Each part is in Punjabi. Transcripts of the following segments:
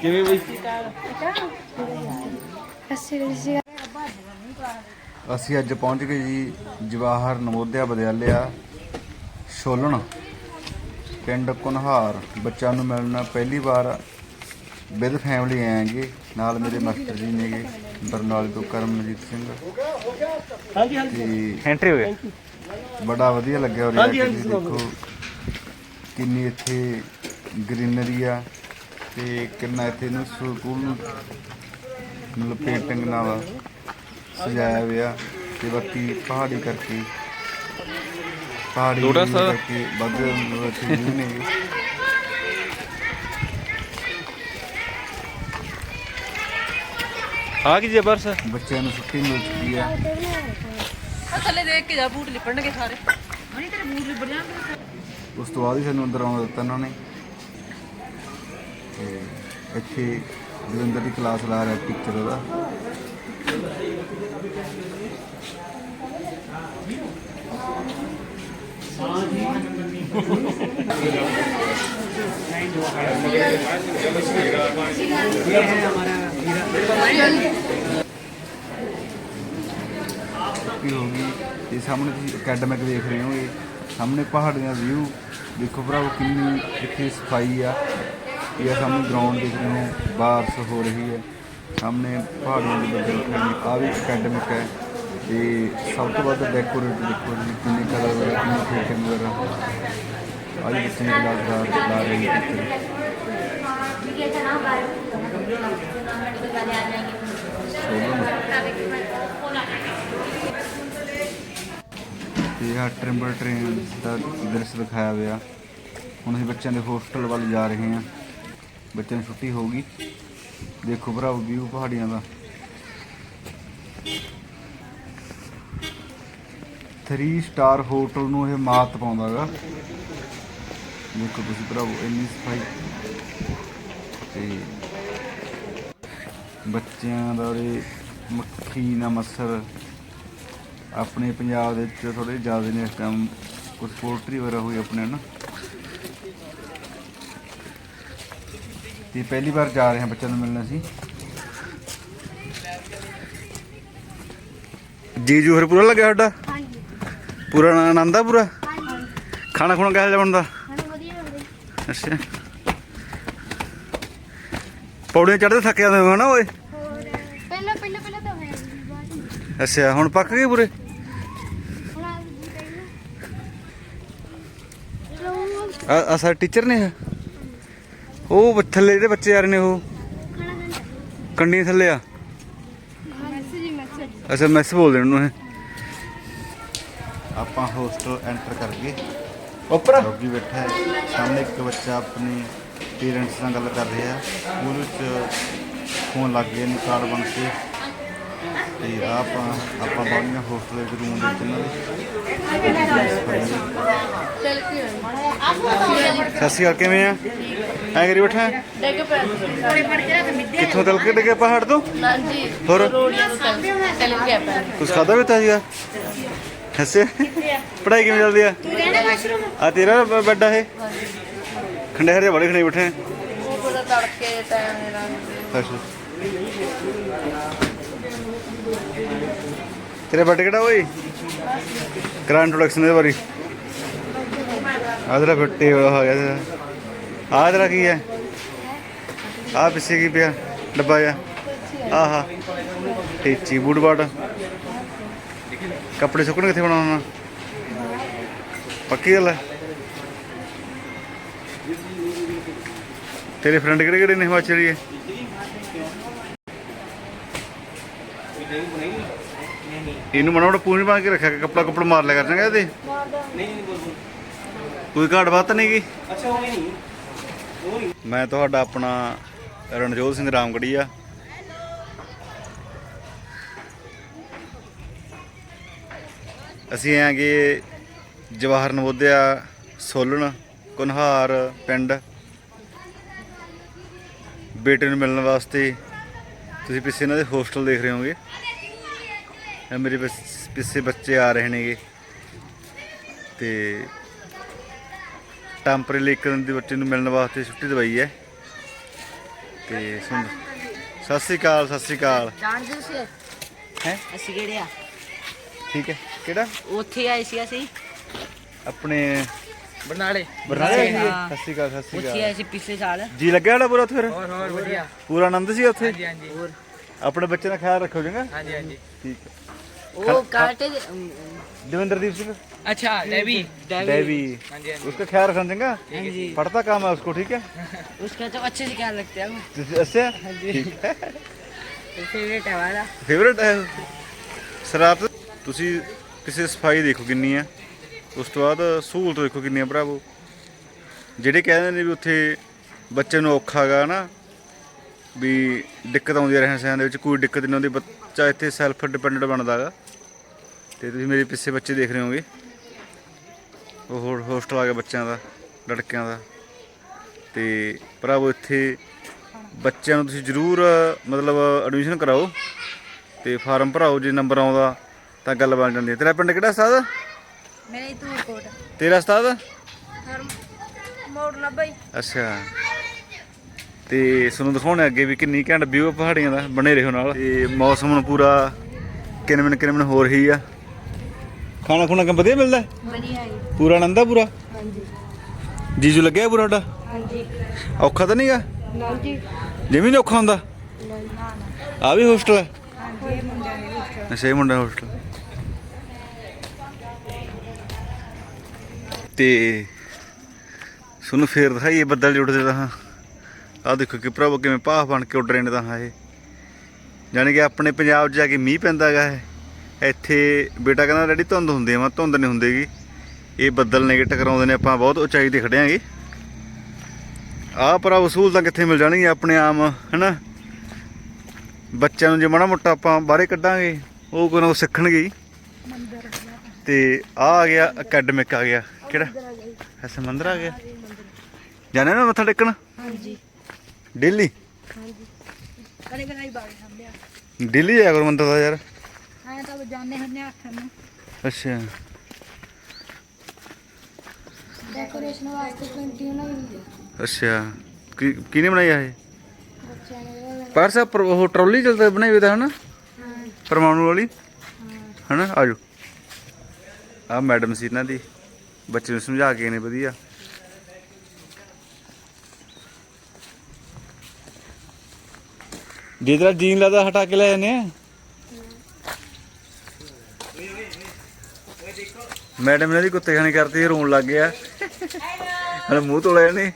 ਕਿਵੇਂ ਬਈ? ਅਸੀਂ ਅੱਜ ਪਹੁੰਚ ਗਏ ਜੀ ਜਵਾਹਰ ਨਵੋਦਿਆ ਵਿਦਿਆਲਿਆ, ਛੋਲਣ, ਪਿੰਡ ਕੁਨਹਾਰ। ਬੱਚਿਆਂ ਨੂੰ ਮਿਲਣਾ, ਪਹਿਲੀ ਵਾਰ ਵਿਦ ਫੈਮਿਲੀ ਆਏਗੇ। ਨਾਲ ਮੇਰੇ ਮਾਸਟਰ ਜੀ ਨੇਗੇ। ਬਰਨਾਲੇ ਤੋਂ ਕਰਮਜੀਤ ਸਿੰਘ। ਹਾਂਜੀ ਹਾਂਜੀ। ਐਂਟਰੀ ਹੋ ਗਿਆ? ਬੜਾ ਵਧੀਆ ਲੱਗਿਆ ਔਰ ਹਾਂਜੀ, ਹਾਂਜੀ, ਦੇਖੋ। ਕਿੰਨੀ ਇੱਥੇ ਗ੍ਰੀਨਰੀ ਆ ਤੇ ਕਿੰਨਾ ਇੱਥੇ ਨੂੰ ਸਕੂਲ ਨੂੰ ਮਤਲਬ ਪੇਂਟਿੰਗ ਨਾਲ ਸਜਾਇਆ ਹੋਇਆ ਤੇ ਬਾਕੀ ਪਹਾੜੀ ਕਰਕੇ ਪਹਾੜੀ? ਕਰਕੇ ਵੱਧ ਮਤਲਬ ਇੱਥੇ view ਨੇ ਆ ਕੀ ਜੇ ਬਰਸ? ਬੱਚਿਆਂ ਨੂੰ ਛੁੱਟੀ ਮਿਲ ਚੁੱਕੀ ਆ। ਆ ਥੱਲੇ ਦੇਖ ਕੇ ਜਾ ਬੂਟ ਲਿਪਣਗੇ ਸਾਰੇ। ਮਣੀ ਤੇਰੇ ਬੂਟ ਲਿਪੜ ਜਾਣਗੇ। ਉਸ ਤੋਂ ਬਾਅਦ ਹੀ ਸਾਨੂੰ ਅੰਦਰ ਆਉਣ ਦਿੱਤਾ ਇਹਨਾਂ ਨੇ। ਤੇ ਇੱਥੇ ਦਵਿੰਦਰ ਦੀ ਕਲਾਸ ਲਾ ਰਿਹਾ ਟੀਚਰ ਉਹਦਾ। ਕੀ ਹੋ ਗਈ ਇਹ ਸਾਹਮਣੇ ਤੁਸੀਂ ਅਕੈਡਮਿਕ ਦੇਖ ਰਹੇ ਹੋ, ਇਹ ਸਾਹਮਣੇ ਪਹਾੜੀਆਂ ਵਿਊ ਦੇਖੋ ਭਰਾਵੋ, ਕਿੰਨੀ ਇੱਥੇ ਸਫ਼ਾਈ ਆ। ਇਹ ਸਾਹਮਣੇ ਗਰਾਊਂਡ ਦੇਖ ਰਹੇ ਹੋ, ਬਾਰਿਸ਼ ਹੋ ਰਹੀ ਹੈ। ਸਾਹਮਣੇ ਪਹਾੜੀਆਂ ਦੇ ਬੱਦਲ ਨੇ ਆ ਵੀ ਅਕੈਡਮਿਕ ਹੈ। ਤੇ ਸਭ ਤੋਂ ਵੱਧ ਡੈਕੋਰੇਟ ਦੇਖੋ ਜੀ, ਕਿੰਨੇ ਕਲਰ ਵਗੈਰਾ ਕਿੰਨੇ ਪੇਂਟਿੰਗ ਵਗੈਰਾ ਅੱਜ ਬੱਚੇ ਨੇ ਕਲਾਸ ਲਾ ਲਾ ਰਹੇ ਨੇ ਟ੍ਰਿੰਬਲ ਟ੍ਰੇਨ ਦਾ ਦ੍ਰਿਸ਼ ਦਿਖਾਇਆ ਹੋਇਆ। ਹੁਣ ਅਸੀਂ ਬੱਚਿਆਂ ਦੇ ਹੋਸਟਲ ਵੱਲ ਜਾ ਰਹੇ ਹਾਂ। ਬੱਚਿਆਂ ਨੂੰ ਛੁੱਟੀ ਹੋਊਗੀ। ਦੇਖੋ ਭਰਾਵੋ, ਵਿਊ ਪਹਾੜੀਆਂ ਦਾ। 3 ਸਟਾਰ ਹੋਟਲ ਨੂੰ ਇਹ ਮਾਤ ਪਾਉਂਦਾਗਾ ਦੇਖੋ ਤੁਸੀਂ ਭਰਾਵੋ ਇੰਨੀ ਸਫ਼ਾਈ ਤੇ ਬੱਚਿਆਂ ਦਾ ਉਰੇ ਮੱਖੀ ਨਾ ਮੱਛਰ ਆਪਣੇ ਪੰਜਾਬ ਦੇ ਵਿੱਚ ਥੋੜੇ ਜ਼ਿਆਦਾ ਨੇ ਇਸ ਟਾਈਮ ਕੁਝ ਪੋਲਟਰੀ ਵਗੈਰਾ ਹੋਈ ਆਪਣੇ ਨਾ ਤੇ ਪਹਿਲੀ ਵਾਰ ਜਾ ਰਹੇ ਹਾਂ ਬੱਚਿਆਂ ਨੂੰ ਮਿਲਣ ਅਸੀਂ ਜੀਜੂ ਹਰ ਪੂਰਾ ਲੱਗਿਆ ਸਾਡਾ ਹਾਂਜੀ ਪੂਰਾ ਆਨੰਦ ਆ ਪੂਰਾ ਹਾਂਜੀ ਖਾਣਾ ਖੁਣਾ ਕਿਹੋ ਜਿਹਾ ਬਣਦਾ ਅੱਛਾ। ਪੌੜੀਆਂ ਚੜ੍ਹਦੇ ਥੱਕ ਜਾਂਦੇ ਹੋ ਨਾ ਓਏ? ਹੋਰ ਪਹਿਲਾਂ ਪਹਿਲਾਂ ਪਹਿਲਾਂ ਤਾਂ ਹੋਇਆ ਸੀ ਬਾਅਦ। ਅੱਛਾ ਹੁਣ ਪੱਕ ਗਏ ਪੂਰੇ? ਹੁਣ ਆ ਜੀ ਪਹਿਲਾਂ। ਆ ਆ ਸਾਡੇ ਟੀਚਰ ਨੇ ਇਹ? ਉਹ ਬ- ਥੱਲੇ ਜਿਹੜੇ ਬੱਚੇ ਆ ਰਹੇ ਨੇ ਉਹ। ਖਾਣਾ ਥੱਲੇ ਆ। Message message. ਅੱਛਾ ਮੈਸ ਬੋਲਦੇ ਨੇ ਉਹਨੂੰ ਇਹ। ਆਪਾਂ ਹੋਸਟਲ ਐਂਟਰ ਕਰ ਗਏ। ਉੱਪਰ ਡੌਗੀ ਬੈਠਾ ਹੈ। ਸਾਹਮਣੇ ਇੱਕ ਬੱਚਾ ਆਪਣੇ ਪੇਰੈਂਟਸ ਨਾਲ ਗੱਲ ਕਰ ਰਿਹਾ। ਸਕੂਲ ਵਿੱਚ ਫੋਨ ਲੱਗ ਗਿਆ ਨੇ ਕਾਰਡ ਬਣ ਕੇ। ਤੇ ਆਪਾਂ ਆਪਾਂ ਬਾਹਰ ਹੋਸਟਲ ਦੇ ਰੂਮ ਦੇ ਵਿੱਚ ਇਹਨਾਂ ਦੇ। ਚੱਲ ਕੀ ਹੋਇਆ ਸਤਿ ਸ਼੍ਰੀ ਅਕਾਲ ਕਿਵੇਂ ਆ? ਐ ਕਰੀ ਬੈਠਾ? ਡਿੱਗ ਪੈ ਕਿੱਥੋਂ ਤਲ ਕੇ ਡਿੱਗੇ ਪਹਾੜ ਤੋਂ? ਹਾਂਜੀ। ਹੋਰ? ਰੋੜੀਆਂ ਤੋਂ ਗਿਆ ਪੈ ਕੁਛ ਖਾਦਾ ਵੀ ਤਾਂ ਸੀਗਾ? ਹੱਸੇ ਪੜਾਈ ਕਿਵੇਂ ਚੱਲਦੀ ਆ? ਤੂੰ ਆ ਤੇਰਾ ਵੱਡਾ ਇਹ? ਖੰਡੇਰੇ ਬੜੇ ਖਣੇ ਬੈਠੇ। ਉਹ ਬੜਾ ਤੜਕੇ ਟਾਈਮ ਦੇ ਨਾਲ। ਅੱਛਾ। ਤੇਰੇ ਬੱਟ ਕਿਹੜਾ ਓਏ? ਕਰਾਂ ਇੰਟਰੋਡਕਸ਼ਨ ਦੇ ਬਾਰੇ। ਆ ਤੇਰਾ ਬੱਟੇ ਵਾਲਾ ਹੋ ਗਿਆ ਤੇਰਾ। ਆ ਤੇਰਾ ਕੀ ਹੈ? ਆ ਪਿੱਛੇ ਕੀ ਪਿਆ? ਡੱਬਾ ਜਿਹਾ। ਆਹਾ ਟੀਚੀ ਬੂਟ ਬਾਟ ਕੱਪੜੇ ਸੁੱਕਣ ਕਿੱਥੇ ਬਣਾਉਣਾ ਪੱਕੀ ਗੱਲ ਹੈ? ਤੇਰੇ ਫਰੈਂਡ ਕਿਹੜੇ ਕਿਹੜੇ ਨੇ ਹਿਮਾਚਲੀਏ ਇਹਨੂੰ ਮਨਾ ਮੋਟਾ ਪੂਰੀ ਬਣਾ ਕੇ ਰੱਖਿਆ ਕੱਪੜਾ ਕੱਪੜਾ ਮਾਰ ਲਿਆ ਕਰਨਾਗਾ ਇਹਦੇ ਕੋਈ ਘਾਟ ਬਾਤ ਨਹੀਂ ਗੀ ਮੈਂ ਤੁਹਾਡਾ ਆਪਣਾ ਰਣਜੋਤ ਸਿੰਘ ਰਾਮਗੜੀਆ। ਅਸੀਂ ਆਂਗੇ ਜਵਾਹਰ ਨਵੋਦਿਆ ਸੋਲਣ ਕੁਨਹਾਰ ਪਿੰਡ ਬੇਟੇ ਨੂੰ ਮਿਲਣ ਵਾਸਤੇ ਤੁਸੀਂ ਪਿੱਛੇ ਇਹਨਾਂ ਦੇ ਹੋਸਟਲ ਦੇਖ ਰਹੇ ਹੋਗੇ ਇਹ ਮੇਰੇ ਪਿੱਛ- ਬੱਚੇ ਆ ਰਹੇ ਨੇਗੇ। ਤੇ ਟੈਂਪਰੇਰੀ ਇੱਕ ਦਿਨ ਦੀ ਬੱਚੇ ਨੂੰ ਮਿਲਣ ਵਾਸਤੇ ਛੁੱਟੀ ਦਵਾਈ ਹੈ। ਤੇ ਸੁਣ ਸਤਿ ਸ੍ਰੀ ਅਕਾਲ ਸਤਿ ਸ੍ਰੀ ਅਕਾਲ। ਜਾਣਦੇ ਤੁਸੀਂ? ਹੈ? ਅਸੀਂ ਕਿਹੜੇ ਆ? ਠੀਕ ਹੈ। ਕਿਹੜਾ ਉੱਥੇ ਆਏ ਸੀ ਅਸੀਂ ਆਪਣੇ ਬਰਨਾਲੇ ਬਰਨਾਲੇ ਆਏ ਸੀਗੇ? ਹਾਂ। ਸਤਿ ਸ੍ਰੀ ਅਕਾਲ ਸਤਿ ਸ੍ਰੀ ਉੱਥੇ ਅਕਾਲ ਆਏ ਸੀ ਪਿਛਲੇ ਸਾਲ ਜੀ ਲੱਗਿਆ ਜਿਹੜਾ ਪੂਰਾ ਉੱਥੇ ਫਿਰ ਹੋਰ ਹੋਰ ਵਧੀਆ ਪੂਰਾ ਆਨੰਦ ਸੀ ਉੱਥੇ ਹਾਂਜੀ ਹਾਂਜੀ ਹੋਰ ਆਪਣੇ ਬੱਚੇ ਦਾ ਖਿਆਲ ਰੱਖੋ ਚੰਗਾ ਹਾਂਜੀ ਹਾਂਜੀ ਠੀਕ ਹੈ ਉਹ ਕਾਟੇ ਦੇ देवेंद्रदीप सिंह अच्छा डेवी देवी ਹਾਂਜੀ ਹਾਂਜੀ उसका ख्याल रखना चंगा जी पढ़ता काम है उसको ठीक है उसका तो अच्छे से ख्याल रखते हैं हम अच्छा फेवरेट है हमारा ਫੇਵਰਟ ਹੈ ਸਰਾਤ ਤੁਸੀਂ ਕਿਸੇ ਸਫ਼ਾਈ ਦੇਖੋ ਕਿੰਨੀ ਹੈ। ਉਸ ਤੋਂ ਬਾਅਦ ਸਹੂਲਤ ਦੇਖੋ ਕਿੰਨੀ ਆ ਭਰਾਵੋ। ਜਿਹੜੇ ਕਹਿੰਦੇ ਨੇ ਵੀ ਉੱਥੇ ਬੱਚੇ ਨੂੰ ਔਖਾ ਗਾ ਨਾ, ਵੀ ਦਿੱਕਤ ਆਉਂਦੀ ਹੈ ਰਹਿਣ ਸਹਿਣ ਦੇ ਵਿੱਚ, ਕੋਈ ਦਿੱਕਤ ਨਹੀਂ ਆਉਂਦੀ, ਬੱਚਾ ਇੱਥੇ ਸੈਲਫ ਡਿਪੈਂਡੈਂਟ ਬਣਦਾ ਗਾ। ਤੇ ਤੁਸੀਂ ਮੇਰੇ ਪਿੱਛੇ ਬੱਚੇ ਦੇਖ ਰਹੇ ਹੋਗੇ ਉਹ ਹੋਸਟਲ ਆ ਗਿਆ ਬੱਚਿਆਂ ਦਾ, ਲੜਕਿਆਂ ਦਾ। ਤੇ ਭਰਾਵੋ ਇੱਥੇ ਬੱਚਿਆਂ ਨੂੰ ਤੁਸੀਂ ਜ਼ਰੂਰ ਮਤਲਬ ਐਡਮਿਸ਼ਨ ਕਰਾਓ ਤੇ ਫਾਰਮ ਭਰਾਓ, ਜੇ ਨੰਬਰ ਆਉਂਦਾ ਤਾਂ ਗੱਲ ਬਣ ਜਾਂਦੀ ਹੈ। ਤੇਰਾ ਪਿੰਡ ਕਿਹੜਾ ਉਸਤਾਦ? ਮੇਰੇ ਤੂੰ ਕੋਟ ਤੇਰਾ ਉਸਤਾਦ? ਮੋੜ ਨਾ ਬਈ ਅੱਛਾ। ਤੇ ਤੁਹਾਨੂੰ ਦਿਖਾਉਣੇ ਅੱਗੇ ਵੀ ਕਿੰਨੀ ਘੈਂਟ ਵਿਊ ਪਹਾੜੀਆਂ ਦਾ ਬਣੇ ਰਹੋ ਨਾਲ। ਤੇ ਮੌਸਮ ਨੂੰ ਪੂਰਾ ਕਿਨਮਨ ਕਿਨਮਨ ਹੋ ਰਹੀ ਆ। ਖਾਣਾ ਖੁਣਾ ਕੰਮ ਵਧੀਆ ਮਿਲਦਾ? ਵਧੀਆ ਪੂਰਾ ਆਨੰਦ ਆ ਪੂਰਾ? ਹਾਂਜੀ। ਜੀਜੂ ਲੱਗਿਆ ਪੂਰਾ ਤੁਹਾਡਾ? ਹਾਂਜੀ। ਔਖਾ ਤਾਂ ਨਹੀਂਗਾ? ਨਾ ਜੀ। ਜਿਵੇਂ ਨਹੀਂ ਔਖਾ ਹੁੰਦਾ। ਨਾ ਨਾ। ਆ ਵੀ ਹੋਸਟਲ ਹੈ ਹਾਂਜੀ ਇਹ ਮੁੰਡਾ ਨੇ ਵਿੱਚ ਅੱਛਾ ਇਹ ਮੁੰਡਾ ਹੋਸਟਲ ਤੇ ਤੁਹਾਨੂੰ ਫੇਰ ਦਿਖਾਈਏ ਬੱਦਲ ਜੁੜਦੇ ਤਾਂ ਆ ਦੇਖੋ ਕਿ ਭਰਾਵੋ ਕਿਵੇਂ ਭਾਫ ਬਣ ਕੇ ਉੱਡ ਰਹੇ ਨੇ ਤਾਂ ਇਹ। ਜਾਣੀ ਕਿ ਆਪਣੇ ਪੰਜਾਬ 'ਚ ਜਾ ਕੇ ਮੀਂਹ ਪੈਂਦਾ ਗਾ ਇਹ। ਇੱਥੇ ਬੇਟਾ ਕਹਿੰਦਾ ਡੈਡੀ ਧੁੰਦ ਹੁੰਦੀ ਆ ਮੈਂ ਧੁੰਦ ਨਹੀਂ ਹੁੰਦੀਗੀ। ਇਹ ਬੱਦਲ ਨੇ ਕਿ ਟਕਰਾਉਂਦੇ ਨੇ ਆਪਾਂ ਬਹੁਤ ਉਚਾਈ ਤੇ ਖੜੇ ਆਂਗੇ ਆਹ ਭਰਾ ਵਸੂਲ ਤਾਂ ਕਿੱਥੇ ਮਿਲ ਜਾਣਗੀਆਂ ਆਪਣੇ ਆਮ ਹਨਾ? ਬੱਚਿਆਂ ਨੂੰ ਜੇ ਮਾੜਾ ਮੋਟਾ ਆਪਾਂ ਬਾਹਰੇ ਕੱਢਾਂਗੇ ਉਹ ਕੋਈ ਨਾ ਸਿੱਖਣਗੇ ਹੀ। ਤੇ ਆ ਆ ਗਿਆ ਅਕੈਡਮਿਕ ਆ ਗਿਆ। ਕਿਹੜਾ? ਆ ਐਸਾ ਮੰਦਰ ਆ ਗਿਆ? ਜਾਣੇ ਨਾ ਮੱਥਾ ਟੇਕਣ? ਹਾਂਜੀ। ਡੇਲੀ ਹਾਂਜੀ। ਕਦੇ ਕਦੇ ਬਾਗ ਸਾਹਮਣੇ ਡੇਲੀ ਜਾਇਆ ਕਰੋ ਮੰਦਰ ਦਾ ਯਾਰ। ਆਇਆ ਤਾਂ ਜਾਣੇ ਹੁੰਨੇ ਆਖਣ ਨੂੰ। ਅੱਛਾ। ਡੈਕੋਰੇਸ਼ਨ ਵਾਸਤੇ ਪੈਂਟੀ ਬਣਾਈ ਹੈ ਅੱਛਾ। ਕਿਹਨੇ ਬਣਾਈ ਆ ਇਹ? ਪਰ ਸਾਹਿਬ ਉਹ ਟਰਾਲੀ ਚੱਲਦਾ ਬਣਾਈ ਹੋਈ ਤਾਂ ਹਨਾ? ਹਾਂ। ਪਰਮਾਣੂ ਵਾਲੀ? ਹਾਂ। ਹਨਾ? ਆਜੋ ਆ ਮੈਡਮ ਸੀ ਇਹਨਾਂ ਦੀ। ਬੱਚੇ ਨੂੰ ਸਮਝਾ ਕੇ ਨੇ ਵਧੀਆ। ਜੇ ਤੇਰਾ ਜੀਨ ਲਾਦਾ ਹਟਾ ਕੇ ਲੈ ਜਾਂਦੇ ਆ? ਮੈਡਮ ਇਹਨਾਂ ਦੀ ਕੁੱਤੇ ਖਾਣੀ ਕਰਤੀ ਰੋਣ ਲੱਗ ਗਿਆ। ਹਲੇ ਮੂੰਹ ਤੋਂ ਲੈ ਜਾਣੇ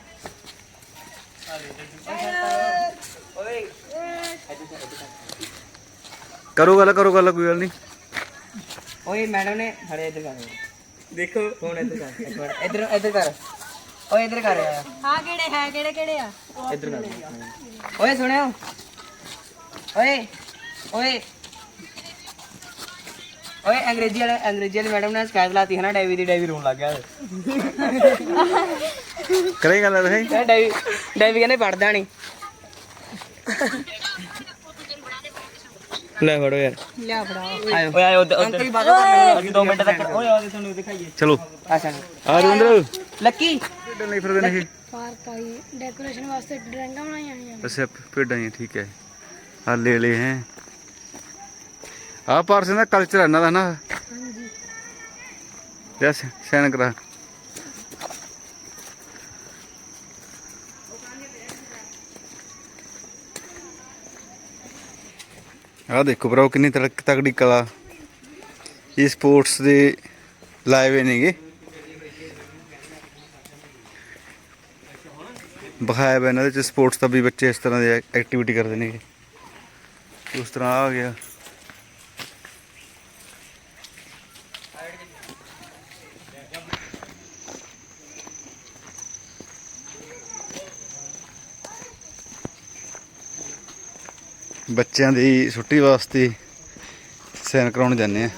ਕਰੋ ਗੱਲ ਕਰੋ ਗੱਲ ਕੋਈ ਗੱਲ ਨਹੀਂ। ਓਏ ਮੈਡਮ ਨੇ ਹੜੇ ਇੱਧਰ ਕਰ ਦੇਖੋ। ਕੌਣ ਇੱਧਰ ਕਰ ਇੱਕ ਮਿੰਟ। ਇੱਧਰ ਇੱਧਰ ਕਰ। ਓਏ ਇੱਧਰ ਕਰ। ਯਾਰ ਹਾਂ ਕਿਹੜੇ ਹੈ ਕਿਹੜੇ ਕਿਹੜੇ ਆ? ਇੱਧਰ ਕਰ। ਓਏ ਸੁਣਿਓ। ਓਏ ਓਏ। ਓਏ ਅੰਗਰੇਜ਼ੀ ਵਾਲੇ ਅੰਗਰੇਜ਼ੀ ਵਾਲੀ ਮੈਡਮ ਨੇ ਸ਼ਿਕਾਇਤ ਲਾਤੀ ਹੈ ਨਾ ਡੈਵੀ ਦੀ ਡੈਵੀ ਰੋਣ ਲੱਗ ਗਿਆ ਕਰੇ ਗੱਲ ਡੈਵੀ ਡੈਵੀ ਕਹਿੰਦੇ ਪੜਦਾ ਨਹੀਂ ਲੈ ਫੜੋ ਯਾਰ। ਲਿਆ ਫੜਾ ਆਇਓ। ਓਏ ਆਇਓ ਅੰਕਲ ਹੀ ਬਾਜੋ ਕਰ ਦੋ ਮਿੰਟ ਤੱਕ। ਓਏ ਆਦੇ ਤੁਹਾਨੂੰ ਦਿਖਾਈਏ। ਚਲੋ। ਅੱਛਾ। ਆ ਰਵਿੰਦਰ ਲੱਕੀ। ਖੇਡਣ ਲਈ ਫਿਰਦੇ ਨੇ ਇਹ। ਪਾਰਕ ਆਈ ਡੈਕੋਰੇਸ਼ਨ ਵਾਸਤੇ ਡਰਾਇੰਗਾਂ ਬਣਾਈਆਂ ਹੋਈਆਂ ਨੇ। ਅੱਛਾ ਭੇਡਾਂ ਹੀ ਆ, ਠੀਕ ਹੈ। ਆ ਲੈ ਲੈ ਹੈ। ਆ ਪਾਰਸੇ ਦਾ ਕਲਚਰ ਇਹਨਾਂ ਦਾ ਨਾ। ਹਾਂਜੀ। ਜੈਸ ਸੈਨ ਕਰਾ। ਆਹ ਦੇਖੋ ਭਰਾਓ ਕਿੰਨੀ ਤੜਕ ਤਗੜੀ ਕਲਾ। ਇਹ ਸਪੋਰਟਸ ਦੇ ਲਾਏ ਹੋਏ ਨੇਗੇ। ਬਖਾਇਆ ਹੋਇਆ ਇਹਨਾਂ ਦੇ ਚ ਸਪੋਰਟਸ ਦਾ ਵੀ ਬੱਚੇ ਇਸ ਤਰ੍ਹਾਂ ਦੇ ਐਕਟੀਵਿਟੀ ਕਰਦੇ ਨੇਗੇ। ਉਸ ਤਰ੍ਹਾਂ ਆ ਗਿਆ। ਬੱਚਿਆਂ ਦੀ ਛੁੱਟੀ ਵਾਸਤੇ ਸੈਨ ਕਰਾਉਣ ਜਾਂਦੇ ਆ।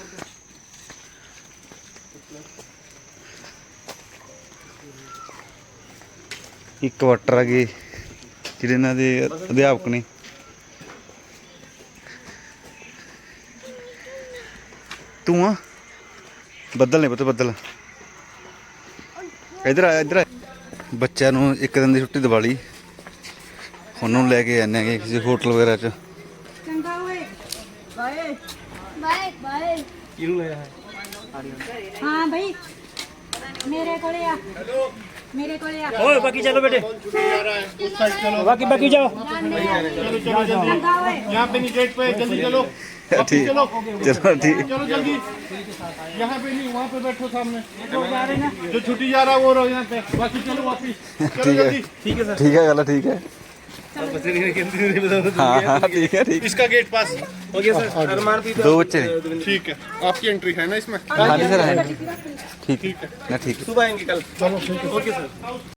ਇੱਕ ਵਾਟਰ ਆ ਗਏ ਜਿਹੜੇ ਇਹਨਾਂ ਦੇ ਅਧਿਆਪਕ ਨੇ। ਤੂੰ ਆ? ਬੱਦਲ ਨੇ ਪੁੱਤ, ਬੱਦਲ। ਇਧਰ ਆ ਇਧਰ ਆ। ਬੱਚਿਆਂ ਨੂੰ ਇੱਕ ਦਿਨ ਦੀ ਛੁੱਟੀ ਦਿਵਾਲੀ ਉਹਨਾਂ ਨੂੰ ਲੈ ਕੇ ਜਾਂਦੇ ਆਂਗੇ ਕਿਸੇ ਹੋਟਲ ਵਗੈਰਾ 'ਚ। हाँ मेरे को ले आ मेरे को ले आ। बाकी चलो बेटे। बाकी बाकी जाओ। पे जल्दी ठीक। चलो ठीक। चलो जल्दी। यहाँ पे नहीं वहाँ पे बैठो सामने। जो छुट्टी जा रहा है वो रहो यहाँ पे। बाकी चलो वापिस। ठीक है। ठीक है सर। ठीक है गला ठीक है। हाँ, हाँ, ठीक है ठीक इसका गेट पास। हो गया सर तो- दो बच्चे ठीक है। आपकी एंट्री है ना इसमें? हाँ है ठीक है। ना ठीक है। सुबह आएँगे कल। चलो ओके सर